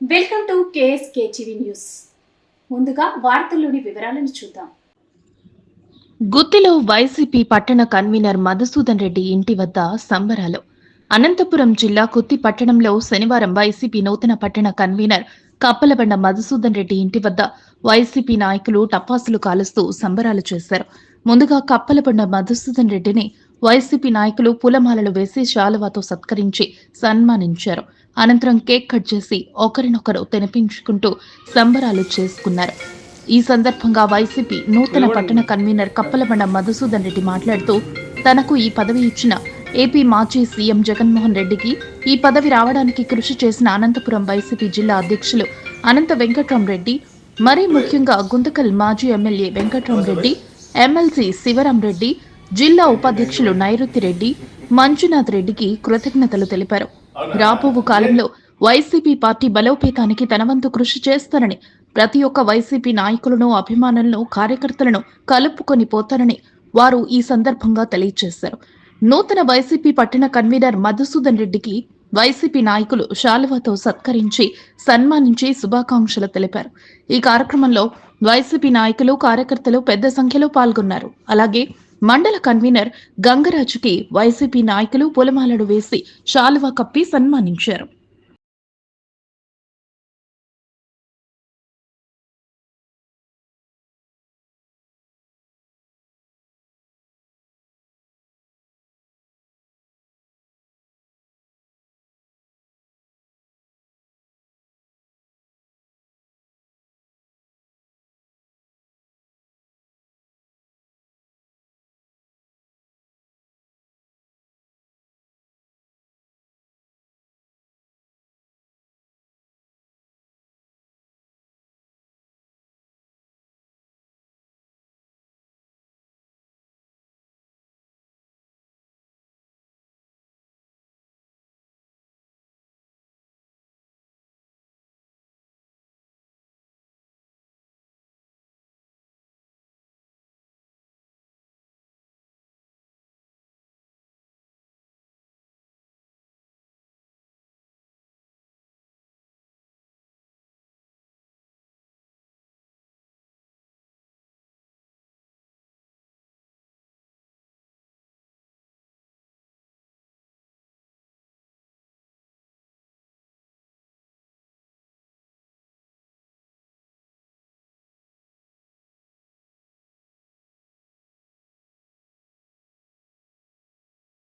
Welcome to KSK TV news. ముందుగా వార్తల్లోని వివరాలను చూద్దాం. గుత్తిలో వైసీపీ పట్టణ కన్వీనర్ మధుసూదన్ రెడ్డి ఇంటి వద్ద సంబరాలు. అనంతపురం జిల్లా కుత్తి పట్టణంలో శనివారం వైసీపీ నూతన పట్టణ కన్వీనర్ కప్పలబండ మధుసూదన్ రెడ్డి ఇంటి వద్ద వైసీపీ నాయకులు టపాసులు కాలుస్తూ సంబరాలు చేశారు. ముందుగా కప్పలబండ మధుసూదన్ రెడ్డిని వైసీపీ నాయకులు పూలమాలలు వేసి శాలువాతో సత్కరించి సన్మానించారు. అనంతరం కేక్ కట్ చేసి ఒకరినొకరు తినిపించుకుంటూ సంబరాలు చేసుకున్నారు. ఈ సందర్భంగా వైసీపీ నూతన పట్టణ కన్వీనర్ కప్పలబండ మధుసూదన్ రెడ్డి మాట్లాడుతూ తనకు ఈ పదవి ఇచ్చిన ఏపీ మాజీ సీఎం జగన్మోహన్ రెడ్డికి ఈ పదవి రావడానికి కృషి చేసిన అనంతపురం వైసీపీ జిల్లా అధ్యక్షులు అనంత వెంకట్రామరెడ్డి మరీ ముఖ్యంగా గుంతకల్ మాజీ ఎమ్మెల్యే వెంకట్రామరెడ్డి ఎమ్మెల్సీ శివరాం రెడ్డి జిల్లా ఉపాధ్యక్షులు నైరుతి రెడ్డి మంజునాథ్ రెడ్డికి కృతజ్ఞతలు తెలిపారు. రాబోవు కాలంలో వైసీపీ పార్టీ బలోపేతానికి తన వంతు కృషి చేస్తారని ప్రతి ఒక్క వైసీపీ నాయకులను అభిమానులను కార్యకర్తలను కలుపుకొని పోతారని వారు ఈ సందర్భంగా తెలియజేశారు. నూతన వైసీపీ పట్టణ కన్వీనర్ మధుసూదన్ రెడ్డికి వైసీపీ నాయకులు శాలువాతో సత్కరించి సన్మానించి శుభాకాంక్షలు తెలిపారు. ఈ కార్యక్రమంలో వైసీపీ నాయకులు కార్యకర్తలు పెద్ద సంఖ్యలో పాల్గొన్నారు. అలాగే మండల కన్వీనర్ గంగరాజుకి వైసీపీ నాయకులు పొలమాలడు వేసి శాలువా కప్పి సన్మానించారు.